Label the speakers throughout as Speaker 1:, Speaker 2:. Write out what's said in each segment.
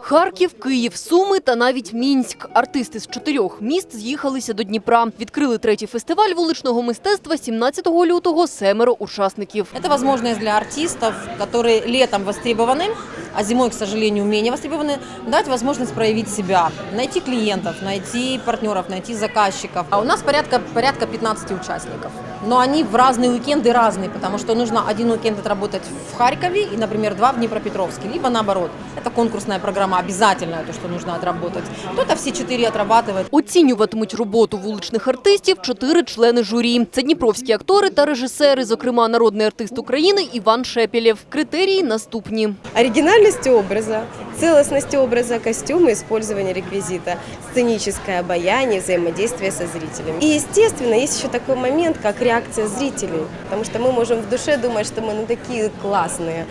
Speaker 1: Харків, Київ, Суми та навіть Мінськ. Артисти з чотирьох міст з'їхалися до Дніпра. Відкрили третій фестиваль вуличного мистецтва 17 лютого. Семеро учасників.
Speaker 2: Это возможность для артистов, которые летом востребованы, а зимой, к сожалению, менее востребованы, дать возможность проявить себя, найти клиентов, найти партнеров, найти заказчиков. А у нас порядка, порядка 15 участников. Но они в разные уикенды разные, потому что нужно один уикенд отработать в Харькове и, например, два в Днепропетровске, либо наоборот. Это конкурсная программа, обязательная, то, что нужно отработать. Кто-то все четыре отрабатывает.
Speaker 1: Оцінюватимуть роботу вуличних артистів чотири члени журі. Це дніпровські актори та режисери, зокрема народний артист України Іван Шепелєв. Критерії наступні.
Speaker 3: Оригинальность образа, целостность образа, костюмы, использование реквизита, сценическое обаяние, взаимодействие со зрителями. И, естественно, есть еще такой момент, как реакция зрителей, потому что мы можем в душе думать, что мы ну такие классные,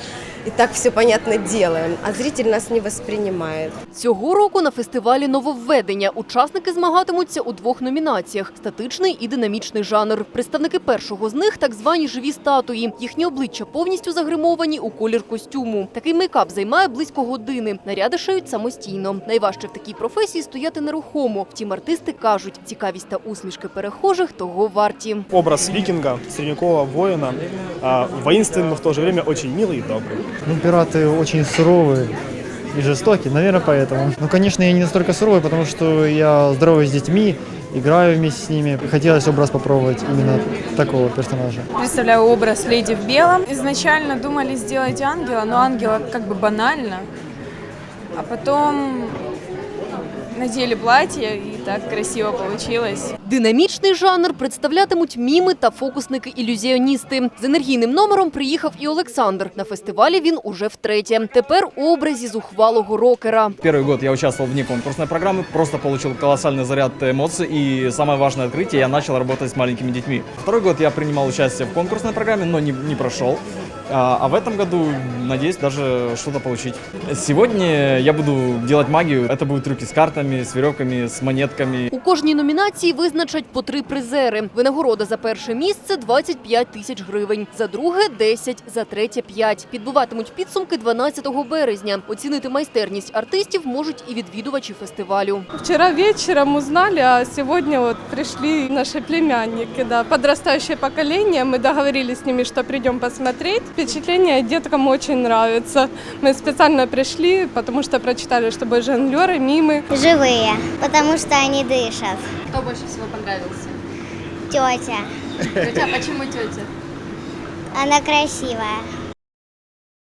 Speaker 3: и так все понятно делаем, а зритель нас не воспринимает.
Speaker 1: Цього року на фестивалі нововведення учасники змагатимуться у двох номінаціях – статичний і динамічний жанр. Представники першого з них – так звані живі статуї. Їхні обличчя повністю загримовані у колір костюму. Такий мейкап займає близько години. Наряди шиють самостійно. Найважче в такій професії стояти нерухомо. Втім, артисти кажуть, цікавість та усмішки перехожих того варті.
Speaker 4: образ викинга, средневекового воина, а, воинственный, но в то же время очень милый и добрый.
Speaker 5: Ну, пираты очень суровые и жестокие, наверное, поэтому. Ну, конечно, я не настолько суровый, потому что я здоровый с детьми, играю вместе с ними. Хотелось образ попробовать именно такого персонажа.
Speaker 6: Представляю образ леди в белом. Изначально думали сделать ангела, но ангела как бы банально. А потом надели платье, и так красиво получилось.
Speaker 1: Динамічний жанр представлятимуть міми та фокусники-ілюзіоністи. З енергійним номером приїхав і Олександр. На фестивалі він уже втретє. Тепер у образі зухвалого рокера.
Speaker 7: Первый год я участвовал вне конкурсной программы, просто получил колоссальный заряд эмоций и самое важное открытие, я начал работать с маленькими детьми. Второй год я принимал участие в конкурсной программе, но не, не прошел. А, а в этом году надеюсь даже что-то получить. Сегодня я буду делать магию. Это будут трюки с картами, с веревками, с монетками.
Speaker 1: У кожній номінації визначать по три призери. Винагорода за перше місце – 25 тисяч гривень, за друге – 10, за третє – 5. Підбиватимуть підсумки 12 березня. Оцінити майстерність артистів можуть і відвідувачі фестивалю.
Speaker 8: Вчера вечером узнали, а сегодня вот пришли наши племянники, да, подрастающее поколение. Мы договорились с ними, что придем посмотреть. Впечатление деткам очень нравится. Мы специально пришли, потому что прочитали, что будут жонглеры, мимы.
Speaker 9: Живые, потому что они дышат.
Speaker 6: Кто больше всего понравился?
Speaker 9: Тетя,
Speaker 6: Тетя, а почему тетя?
Speaker 9: она красивая.